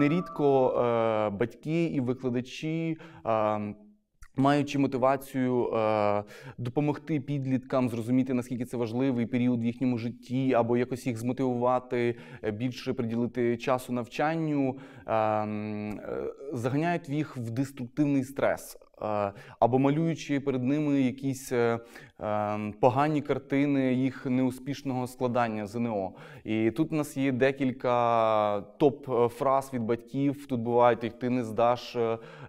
нерідко е, батьки і викладачі. Е, Маючи мотивацію е, допомогти підліткам зрозуміти наскільки це важливий період в їхньому житті, або якось їх змотивувати е, більше приділити часу навчанню, е, заганяють їх в деструктивний стрес. Або малюючи перед ними якісь погані картини їх неуспішного складання ЗНО. І тут у нас є декілька топ-фраз від батьків. Тут бувають, ти не здаш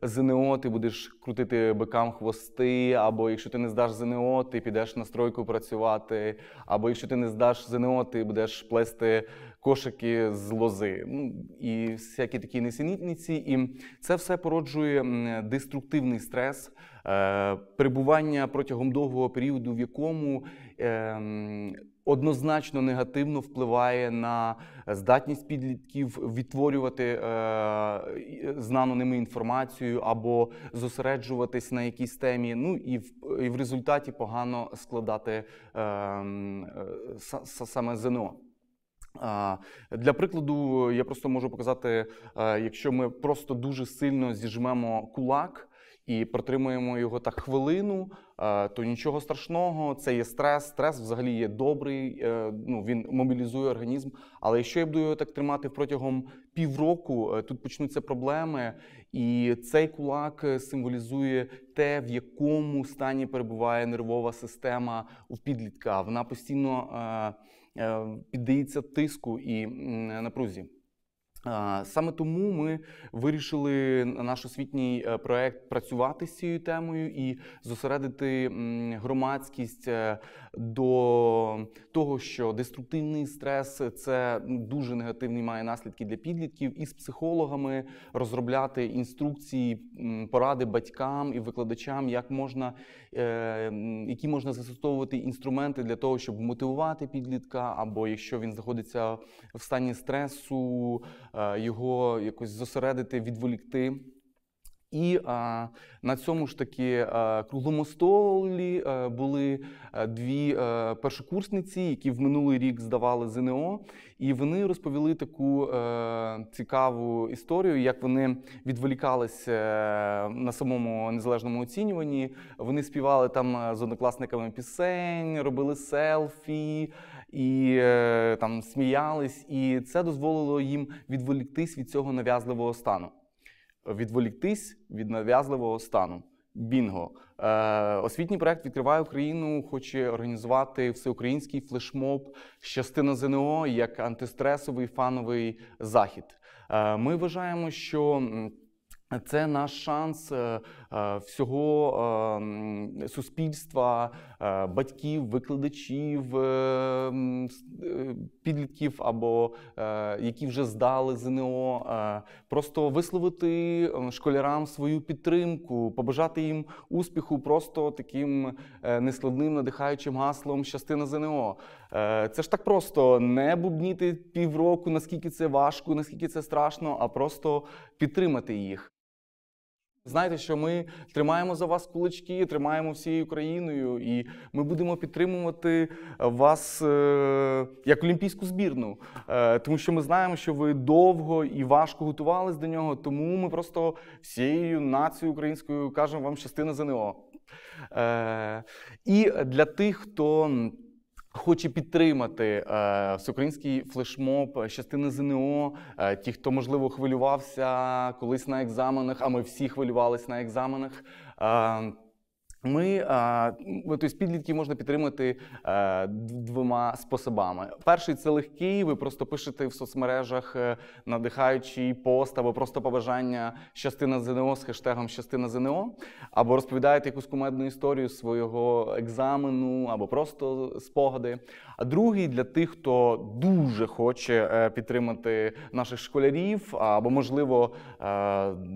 ЗНО, ти будеш крутити бикам хвости, або якщо ти не здаш ЗНО, ти підеш на стройку працювати, або якщо ти не здаш ЗНО, ти будеш плести кошики з лози. Ну і всякі такі несенітниці. І це все породжує деструктивний стрес, е, перебування протягом довгого періоду, в якому е, Однозначно негативно впливає на здатність підлітків відтворювати е, знану ними інформацію або зосереджуватись на якійсь темі. Ну і в і в результаті погано складати е, е, саме ЗНО. Для прикладу, я просто можу показати, якщо ми просто дуже сильно зіжмемо кулак і протримуємо його так хвилину, то нічого страшного, це є стрес. Стрес взагалі є добрий, е, ну він мобілізує організм. Але якщо я буду його так тримати протягом півроку, е, тут почнуться проблеми, і цей кулак е, символізує те, в якому стані перебуває нервова система у підлітка. Вона постійно. Піддається тиску і напрузі. Саме тому ми вирішили наш освітній е, проект працювати з цією темою і зосередити громадськість е, до того, що деструктивний стрес це дуже негативні має наслідки для підлітків, і з психологами розробляти інструкції, поради батькам і викладачам, як можна е, які можна застосовувати інструменти для того, щоб мотивувати підлітка, або якщо він знаходиться в стані стресу. Е, його якось зосередити, відволікти. І а, на цьому ж таки а, круглому столі а, були а, дві а, першокурсниці, які в минулий рік здавали ЗНО, і вони розповіли таку а, цікаву історію, як вони відволікалися на самому незалежному оцінюванні. Вони співали там з однокласниками пісень, робили селфі і е, там сміялись, і це дозволило їм відволіктись від цього нав'язливого стану. Відволіктись від нав'язливого стану. Бінго. Е, Освітній проект відкриває Україну, хоче організувати всеукраїнський флешмоб частина ЗНО як антистресовий фановий захід. Е, Ми вважаємо, що це наш шанс е, е, всього е, суспільства, батьків, викладачів, підлітків або які вже здали ЗНО, просто висловити школярам свою підтримку, побажати їм успіху, просто таким нескладним надихаючим гаслом частина ЗНО. Це ж так просто не бубніти півроку, наскільки це важко, наскільки це страшно, а просто підтримати їх. Знаєте, що ми тримаємо за вас кулачки, тримаємо всією країною, і ми будемо підтримувати вас е, як олімпійську збірну, е, тому що ми знаємо, що ви довго і важко готувались до нього. Тому ми просто всією нацією українською кажемо вам частина ЗНО. Е, і для тих, хто Хоче підтримати е, всеукраїнський флешмоб частини ЗНО. Е, ті, хто можливо хвилювався колись на екзаменах, а ми всі хвилювалися на екзаменах. Е, ми тобто підлітків можна підтримати е, двома способами. Перший це легкий. Ви просто пишете в соцмережах е, надихаючий пост або просто побажання щастина ЗНО з хештегом щастина ЗНО, або розповідаєте якусь кумедну історію свого екзамену, або просто спогади. А другий для тих, хто дуже хоче е, підтримати наших школярів, або, можливо,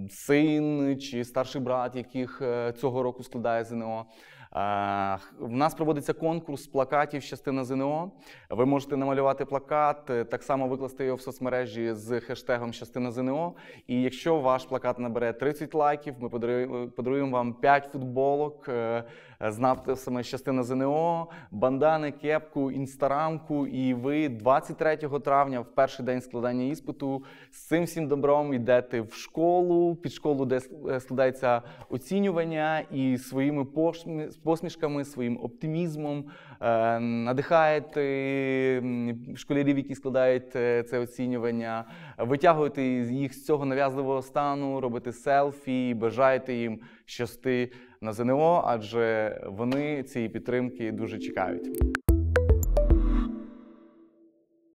син чи старший брат, яких цього року складає ЗНО. ЗНО. В нас проводиться конкурс плакатів частина ЗНО. Ви можете намалювати плакат, е, так само викласти його в соцмережі з хештегом частина ЗНО. І якщо ваш плакат набере 30 лайків, ми подаруємо, подаруємо вам 5 футболок е, з надписами частина ЗНО, бандани, кепку, інстарамку. І ви 23 травня, в перший день складання іспиту, з цим всім добром йдете в школу, під школу, де е, складається оцінювання, і своїми пошмі- посмішками, своїм оптимізмом е, надихаєте школярів, які складають е, це оцінювання, витягуєте їх з цього нав'язливого стану, робите селфі, бажаєте їм щасти на ЗНО, адже вони цієї підтримки дуже чекають.